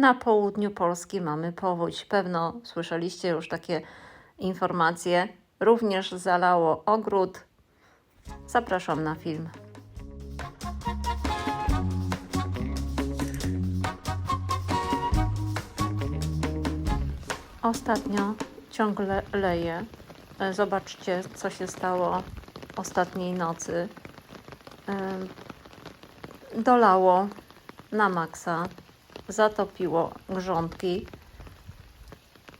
Na południu Polski mamy powódź. Pewno słyszeliście już takie informacje. Również zalało ogród. Zapraszam na film. Ostatnio ciągle leje. Zobaczcie, co się stało ostatniej nocy. Dolało na maksa, zatopiło grządki.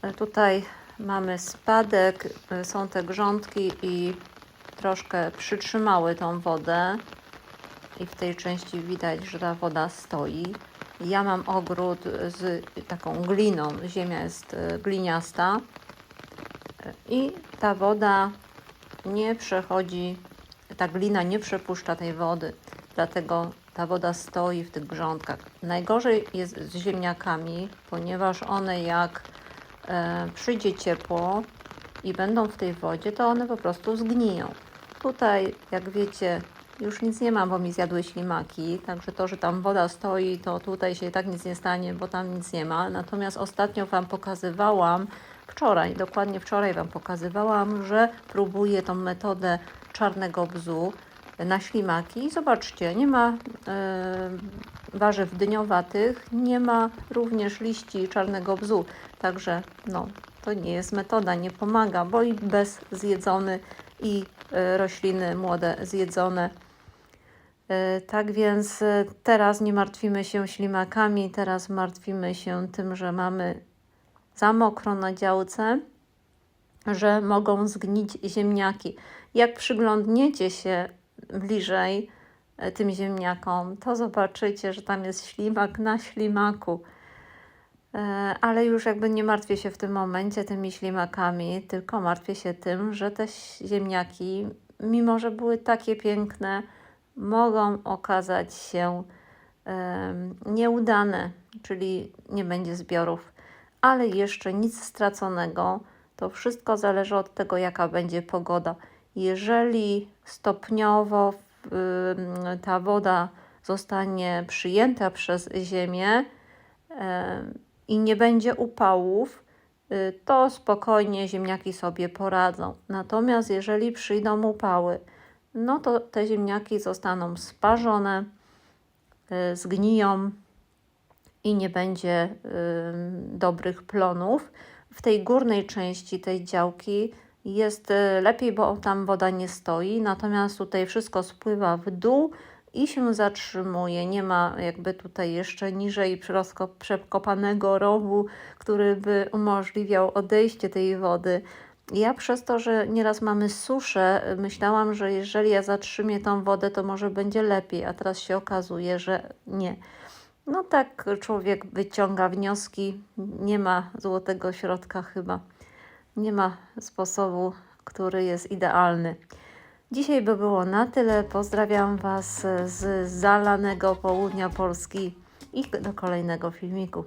E, Tutaj mamy spadek, e, są te grządki i troszkę przytrzymały tą wodę. I w tej części widać, że ta woda stoi. Ja mam ogród z taką gliną, ziemia jest e, gliniasta i ta woda nie przechodzi, ta glina nie przepuszcza tej wody, dlatego ta woda stoi w tych grządkach. Najgorzej jest z ziemniakami, ponieważ one jak e, przyjdzie ciepło i będą w tej wodzie, to one po prostu zgniją. Tutaj, jak wiecie, już nic nie ma, bo mi zjadły ślimaki, także to, że tam woda stoi, to tutaj się i tak nic nie stanie, bo tam nic nie ma. Natomiast ostatnio Wam pokazywałam, wczoraj, dokładnie wczoraj Wam pokazywałam, że próbuję tą metodę czarnego bzu na ślimaki. Zobaczcie, nie ma e, warzyw dyniowatych, nie ma również liści czarnego bzu. Także no, to nie jest metoda, nie pomaga, bo i bez zjedzony i e, rośliny młode zjedzone. E, Tak więc teraz nie martwimy się ślimakami, teraz martwimy się tym, że mamy za mokro na działce, że mogą zgnić ziemniaki. Jak przyglądniecie się bliżej e, tym ziemniakom, to zobaczycie, że tam jest ślimak na ślimaku. E, Ale już jakby nie martwię się w tym momencie tymi ślimakami, tylko martwię się tym, że te ziemniaki, mimo że były takie piękne, mogą okazać się nieudane, czyli nie będzie zbiorów. Ale jeszcze nic straconego. To wszystko zależy od tego, jaka będzie pogoda. Jeżeli stopniowo ym, ta woda zostanie przyjęta przez ziemię, em, i nie będzie upałów, y, to spokojnie ziemniaki sobie poradzą. Natomiast jeżeli przyjdą upały, no to te ziemniaki zostaną sparzone, y, zgniją i nie będzie dobrych plonów. W tej górnej części tej działki jest y, lepiej, bo tam woda nie stoi, natomiast tutaj wszystko spływa w dół i się zatrzymuje. Nie ma jakby tutaj jeszcze niżej przekopanego rowu, który by umożliwiał odejście tej wody. Ja przez to, że nieraz mamy suszę, myślałam, że jeżeli ja zatrzymię tą wodę, to może będzie lepiej, a teraz się okazuje, że nie. No tak człowiek wyciąga wnioski, nie ma złotego środka chyba. Nie ma sposobu, który jest idealny. Dzisiaj by było na tyle. Pozdrawiam Was z zalanego południa Polski i do kolejnego filmiku.